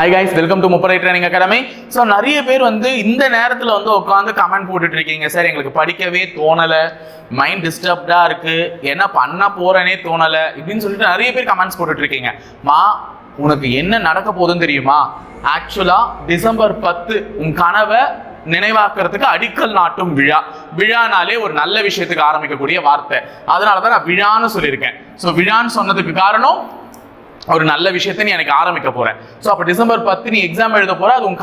Hi guys welcome to முப்பரை training academy so நிறைய பேர் வந்து இந்த நேரத்தில் வந்து உட்காந்து கமெண்ட் போட்டுட்டு இருக்கீங்க. சார் எங்களுக்கு படிக்கவே தோணலை. மைண்ட் டிஸ்டர்ப்டாக இருக்குது என்ன பண்ண போகிறேனே தோணலை. இப்படின்னு சொல்லிட்டு நிறைய பேர் கமெண்ட்ஸ் போட்டுட்டு இருக்கீங்க. மா உனக்கு என்ன நடக்க போகுதுன்னு தெரியுமா? ஆக்சுவலாக டிசம்பர் பத்து உன் கனவை நினைவாக்குறதுக்கு அடிக்கல் நாட்டும் விழா. விழானாலே ஒரு நல்ல விஷயத்துக்கு ஆரம்பிக்கக்கூடிய வார்த்தை. அதனால தான் நான் விழான்னு சொல்லியிருக்கேன். ஸோ விழான்னு சொன்னதுக்கு காரணம் ஒரு நல்ல விஷயத்தை நீ எனக்கு ஆரம்பிக்க போறேன். ஸோ அப்போ டிசம்பர் பத்து நீ எக்ஸாம் எழுத போற அது உன்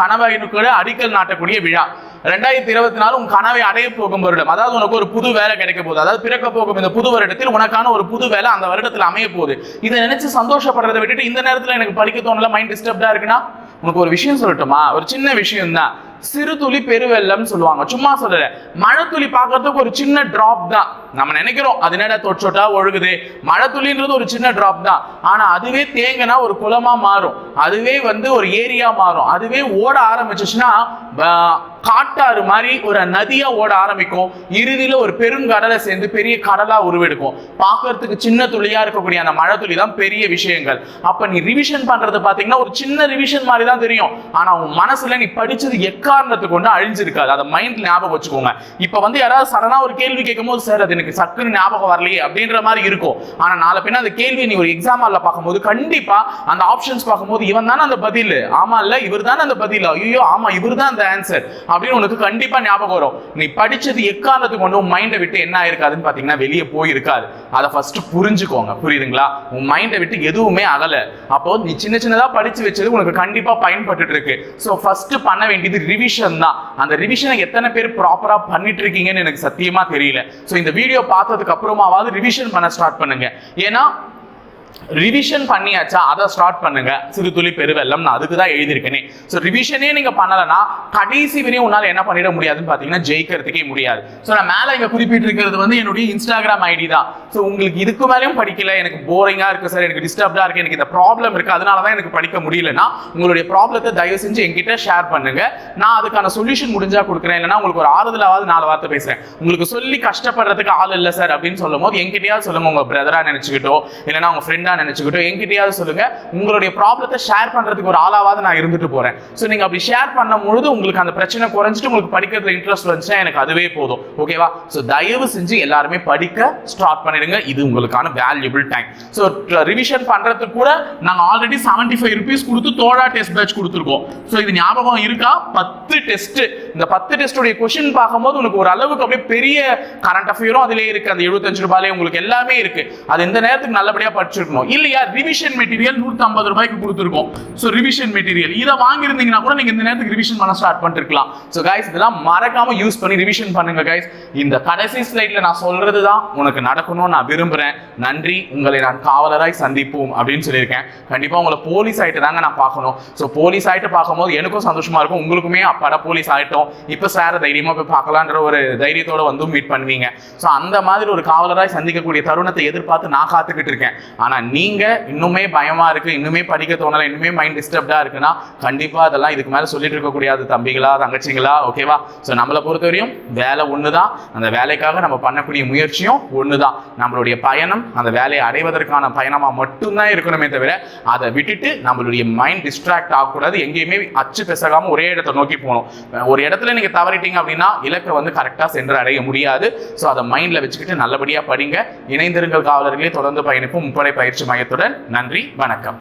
கூட அடிக்கல் நாட்டக்கூடிய விழா. ரெண்டாயிரத்தி இருபத்தி நாலு உன் கனவை அடைய போகும் வருடம். அதாவது உனக்கு ஒரு புது வேலை கிடைக்க போகுது. அதாவது பிறக்க போகும் இந்த புது வருடத்தில் உனக்கான ஒரு புது வேலை அந்த வருடத்தில் அமைய போகுது. இதை நினைச்சு சந்தோஷப்படுறதை விட்டுட்டு இந்த நேரத்தில் எனக்கு படிக்க தோணல மைண்ட் டிஸ்டர்ப்டா இருக்குன்னா உனக்கு ஒரு விஷயம் சொல்லட்டுமா? ஒரு சின்ன விஷயம் தான். சிறு துளி பெருவெள்ளம்னு சொல்லுவாங்க. சும்மா சொல்லல. மழை துளி பார்க்கறதுக்கு ஒரு சின்ன டிராப் தான். நம்ம நினைக்கிறோம் அது என்னடா தொற்றோட்டா ஒழுகுது? மழை துளின்றது ஒரு சின்ன டிராப் தான். ஆனா அதுவே தேங்கினா ஒரு குளமா மாறும். அதுவே வந்து ஒரு ஏரியா மாறும். அதுவே ஓட ஆரம்பிச்சிச்சுன்னா காட்டாறு மாதிரி ஒரு நதியா ஓட ஆரம்பிக்கும். இறுதியில ஒரு பெருங்கடலை சேர்ந்து பெரிய கடலா உருவெடுக்கும். பார்க்கறதுக்கு சின்ன துளியா இருக்கக்கூடிய அந்த மழை துளி தான் பெரிய விஷயங்கள். அப்ப நீ ரிவிஷன் பண்றது பாத்தீங்கன்னா ஒரு சின்ன ரிவிஷன் மாதிரி தான் தெரியும். ஆனா உன் மனசுல நீ படிச்சது எக்காரணத்துக்கு கொண்டு அழிஞ்சிருக்காது. அதை மைண்ட் ஞாபகம் வச்சுக்கோங்க. இப்ப வந்து யாராவது சடனா ஒரு கேள்வி கேட்கும் போது சார் அது எனக்கு சக்குன்னு ஞாபகம் வரலையே அப்படின்ற மாதிரி இருக்கும். ஆனா நாளை பின்ன அந்த கேள்வி நீ ஒரு எக்ஸாம் ஹாலில் பார்க்கும்போது கண்டிப்பா அந்த ஆப்ஷன்ஸ் பார்க்கும்போது இவன் தானே அந்த பதில். ஆமா இல்ல இவர் தானே அந்த பதில். ஐயோ ஆமா இவர் தான் அந்த ஆன்சர் அப்படின்னு உனக்கு கண்டிப்பா ஞாபகம் வரும். நீ படிச்சது எக்காரணத்துக்கு கொண்டு உன் மைண்டை விட்டு என்ன ஆயிருக்காதுன்னு பாத்தீங்கன்னா வெளியே போயிருக்காது. அதை ஃபர்ஸ்ட் புரிஞ்சுக்கோங்க. புரியுதுங்களா? உன் மைண்டை விட்டு எதுவுமே அகல. அப்போ நீ சின்ன சின்னதா படிச்சு வச்சது உனக்கு கண்டிப்பா பயன்பட்டு இருக்கு ஸோ ஃபர்ஸ்ட் பண்ண வேண்டியது ரிவிஷன் தான். அந்த ரிவிஷனை எத்தனை பேர் ப்ராப்பரா பண்ணிட்டு இருக்கீங்கன்னு எனக்கு சத்தியமா தெரியல. ஸோ இந்த வீடியோ பார்த்ததுக்கு அப்புறமாவது ரிவிஷன் பண்ண ஸ்டார்ட் பண்ணுங்க. ஏன்னா ரிவிஷன் பண்ணியாச்சா அதை ஸ்டார்ட் பண்ணுங்க. சிறு துளி பெருவெல்லம் நான் அதுக்கு தான் எழுதியிருக்கேனே. ஸோ ரிவிஷனே நீங்க பண்ணலைன்னா கடைசி வரையும் உன்னால என்ன பண்ணிட முடியாதுன்னு பார்த்தீங்கன்னா ஜெயிக்கிறதுக்கே முடியாது. ஸோ நான் மேலே இங்க குறிப்பிட்டிருக்கிறது வந்து என்னுடைய இன்ஸ்டாகிராம் ஐடி தான். ஸோ உங்களுக்கு இதுக்கு மேலேயும் படிக்கல எனக்கு போரிங்கா இருக்கு சார் எனக்கு டிஸ்டர்ப்டா இருக்கு எனக்கு இந்த ப்ராப்ளம் இருக்கு. அதனால தான் எனக்கு படிக்க முடியலன்னா உங்களுடைய ப்ராப்ளத்தை தயவு செஞ்சு என்கிட்ட ஷேர் பண்ணுங்க. நான் அதுக்கான சொல்யூஷன் முடிஞ்சா கொடுக்குறேன். இல்லைன்னா உங்களுக்கு ஒரு ஆறுதலாவது நாலு வார்த்தை பேசுறேன். உங்களுக்கு சொல்லி கஷ்டப்படுறதுக்கு ஆள் இல்லை சார் அப்படின்னு சொல்லும் போது என்கிட்டயாவது சொல்லுங்க உங்க பிரதரா நினைச்சுக்கிட்டோ இல்லைன்னா உங்க ஃப்ரெண்டா நினைச்சுக்கிட்டோ என்கிட்டயாவது சொல்லுங்க. உங்களுடைய ப்ராப்ளத்தை ஷேர் பண்றதுக்கு ஒரு ஆளாவது நான் இருந்துட்டு போறேன். ஸோ நீங்க அப்படி ஷேர் பண்ணும் பொழுது உங்களுக்கு அந்த பிரச்சனை குறைஞ்சிட்டு உங்களுக்கு படிக்கிறதுல இன்ட்ரெஸ்ட் வந்துச்சுன்னா எனக்கு அதுவே போதும். ஓகேவா ஸோ தயவு செஞ்சு எல்லாருமே படிக்க ஸ்டார்ட் பண்ணிடுங்க. இது உங்களுக்கான வேல்யூபிள் டைம் ஸோ ரிவிஷன் பண்றதுக்கு கூட நாங்க ஆல்ரெடி செவன்டி ஃபைவ் ருபீஸ் கொடுத்து தோழா டெஸ்ட் பேட்ச் கொடுத்துருக்கோம். ஸோ இது ஞாபகம் இருக்கா? பத்து டெஸ்ட் இந்த பத்து டெஸ்ட்டுடைய கொஷின் பார்க்கும்போது உனக்கு ஒரு அளவுக்கு அப்படியே பெரிய கரண்ட் அஃபேரும் அதிலே இருக்கு. அந்த எழுபத்தஞ்சு ரூபாயிலே உங்களுக்கு எல்லாமே இருக்கு. அது இந்த நேரத்துக்கு நல்லபடியா படிச்சிருக்கணும்? இல்லையா? ரிவிஷன் மெட்டீரியல் நூற்றி ஐம்பது ரூபாய்க்கு கொடுத்துருக்கோம். ஸோ ரிவிஷன் மெட்டீரியல் இதை வாங்கியிருந்தீங்கன்னா கூட நீங்கள் இந்த நேரத்துக்கு ரிவிஷன் பண்ண ஸ்டார்ட் பண்ணிருக்கலாம். ஸோ கைஸ் இதெல்லாம் மறக்காம யூஸ் பண்ணி ரிவிஷன் பண்ணுங்க கைஸ் இந்த கடைசி ஸ்லைட்ல நான் சொல்றது தான் உனக்கு நடக்கணும்னு நான் விரும்புறேன். நன்றி. உங்களை நான் காவலராய் சந்திப்போம் அப்படின்னு சொல்லியிருக்கேன். கண்டிப்பாக உங்களை போலீஸ் ஆகிட்டு தாங்க நான் பார்க்கணும். ஸோ போலீஸ் ஆகிட்டு பார்க்கும்போது எனக்கும் சந்தோஷமா இருக்கும். உங்களுக்குமே அப்பாடா போலீஸ் ஆகிட்டோம். இப்போ சார் தைரியமா போய் பார்க்கலான்ற ஒரு தைரியத்தோட வந்து மீட் பண்ணுவீங்க. ஸோ அந்த மாதிரி ஒரு காவலராய் சந்திக்கக்கூடிய தருணத்தை எதிர்பார்த்து நான் காத்துக்கிட்டு இருக்கேன். ஆனால் நீங்க இன்னுமே பயமா இருக்கு இன்னுமே படிக்க தோணலை இன்னுமே மைண்ட் டிஸ்டர்ப்டா இருக்குன்னா கண்டிப்பா அதெல்லாம் இதுக்கு மேல சொல்லிட்டு இருக்கக்கூடாது தம்பிகளா தங்கச்சிங்களா ஓகேவா ஸோ நம்மளை பொறுத்தவரையும் வேலை ஒண்ணுதான். அந்த வேலைக்காக நம்ம பண்ணக்கூடிய முயற்சியும் ஒண்ணுதான். நம்மளுடைய பயணம் அந்த வேலையை அடைவதற்கான பயணமா மட்டும்தான் இருக்கணுமே தவிர அதை விட்டுட்டு நம்மளுடைய மைண்ட் டிஸ்ட்ராக்ட் ஆகக்கூடாது. எங்கேயுமே அச்சு பெசகாமல் ஒரே இடத்தை நோக்கி போகணும். ஒரு இடத்துல நீங்க தவறிட்டீங்க அப்படின்னா இலக்கை வந்து கரெக்டா சென்று அடைய முடியாது. ஸோ அதை மைண்ட்ல வச்சுக்கிட்டு நல்லபடியா படிங்க. இணைந்திருங்கள் காவலர்களே தொடர்ந்து பயணிப்பும். முப்படை பயிற்சி மையத்துடன் நன்றி வணக்கம்.